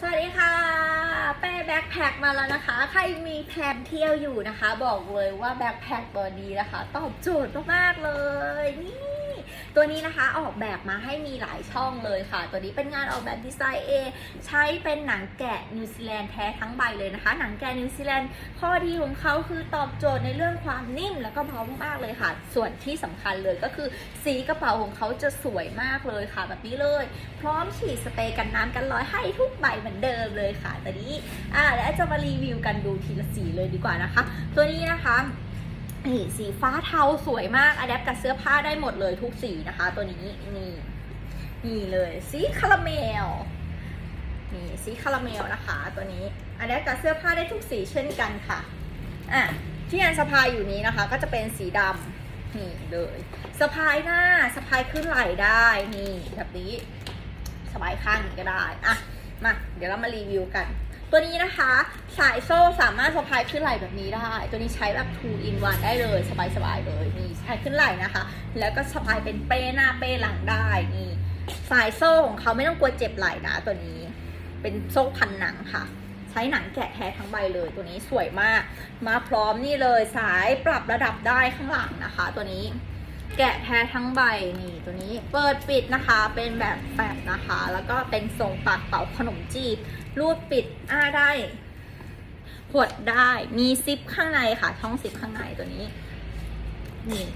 สวัสดีค่ะ เป้แบ็คแพคมาแล้วนะคะ ใครมีแพลนเที่ยวอยู่นะคะ บอกเลยว่าแบ็คแพคบอดี้นะคะ ตอบโจทย์มากๆเลย ตัวนี้นะคะออกแบบมาให้มีหลายช่องเลยค่ะ ตัวนี้เป็นงานออกแบบดีไซน์เองใช้เป็นหนังแกะนิวซีแลนด์แท้ทั้งใบเลยนะคะ หนังแกะนิวซีแลนด์ข้อดีของเขาคือตอบโจทย์ในเรื่องความนิ่มแล้วก็เบามากๆเลยค่ะ ส่วนที่สำคัญเลยก็คือสีกระเป๋าของเขาจะสวยมากเลยค่ะ แบบนี้เลย พร้อมฉีดสเปรย์กันน้ำกันร้อยให้ทุกใบเหมือนเดิมเลยค่ะตัวนี้อ่าแล้วจะมารีวิวกันดูทีละสีเลยดีกว่านะคะ ตัวนี้นะคะ นี่สีฟ้าเทาสวยมากอะแดปกับเสื้อผ้าได้หมดเลยทุกสีนะคะ ตัวนี้นี่นี่เลยสีคาราเมลนี่สีคาราเมลนะคะ ตัวนี้อะแดปกับเสื้อผ้าได้ทุกสีเช่นกันค่ะอะที่อันสะพายอยู่นี้นะคะ ก็จะเป็นสีดำนี่เลยสะพายหน้าสะพายขึ้นไหล่ได้นี่แบบนี้สบายข้างก็ได้อะมาเดี๋ยวเรามารีวิวกัน ตัวนี้นะคะ สายโซ่สามารถสะพายขึ้นไหล่แบบนี้ได้ ตัวนี้ใช้แบบ2 in 1ได้เลย สบายๆเลยนี่สะพายขึ้นไหล่นะคะ แล้วก็สะพายเป็นเป้หน้าเป้หลังได้นี่สายโซ่ของเขาไม่ต้องกลัวเจ็บไหล่นะตัวนี้ เป็นโซ่พันหนังค่ะ ใช้หนังแกะแท้ทั้งใบเลยตัวนี้สวยมาก มาพร้อมนี่เลยสายปรับระดับได้ข้างหลังนะคะ ตัวนี้ แกะแท้ทั้งใบนี่ตัวนี้ เปิดปิดนะคะเป็นแบบแปดนะคะ แล้วก็เป็นทรงปากเป่าขนมจีบรูดปิดอ้าได้หดได้มีซิปข้างในค่ะ ช่องซิปข้างในตัวนี้ นี่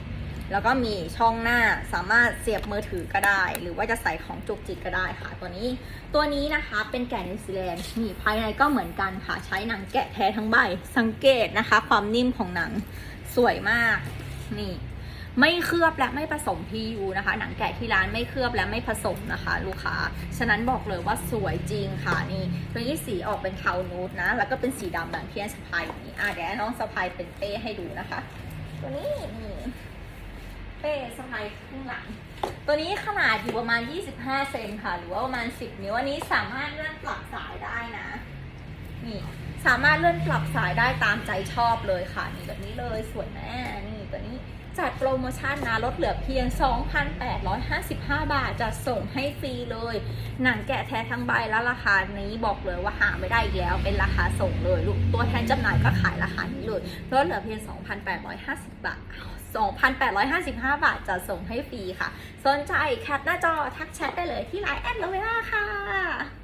แล้วก็มีช่องหน้าสามารถเสียบมือถือก็ได้ หรือว่าจะใส่ของจุกจิกก็ได้ค่ะ ตัวนี้ ตัวนี้นะคะเป็นแกะนิวซีแลนด์นี่ภายในก็เหมือนกันค่ะ ใช้หนังแกะแท้ทั้งใบ สังเกตนะคะ ความนิ่มของหนังสวยมาก นี่ ไม่เคลือบและไม่ผสม PU นะคะ หนังแกะที่ร้านไม่เคลือบและไม่ผสมนะคะ ลูกค้า ฉะนั้นบอกเลยว่าสวยจริงค่ะนี่ตัวนี้สีออกเป็นเทานูดนะ แล้วก็เป็นสีดำแบบเพียนสะพายนี้อะเดี๋ยวน้องสะพายเป็นเป้ให้ดูนะคะ ตัวนี้นี่เป้สะพายข้างหลังตัวนี้ขนาดอยู่ประมาณ 25 เซนค่ะ หรือว่าประมาณ 10 นิ้วอันนี้สามารถเลื่อนปรับสายได้นะ นี่สามารถเลื่อนปรับสายได้ตามใจชอบเลยค่ะ นี่แบบนี้เลยสวยแม่นี่ จัดโปรโมชั่นนะลดเหลือเพียง 2,855 บาทจะส่งให้ฟรีเลย หนังแกะแท้ทั้งใบแล้วราคานี้บอกเลยว่าหาไม่ได้อีกแล้ว เป็นราคาส่งเลยลูกตัวแทนจำหน่ายก็ขายราคานี้เลยลดเหลือเพียง 2,850 บาท 2,855 บาทจะส่งให้ฟรีค่ะ สนใจแคปหน้าจอทักแชทได้เลยที่ไลน์แอดโลเวล่าค่ะ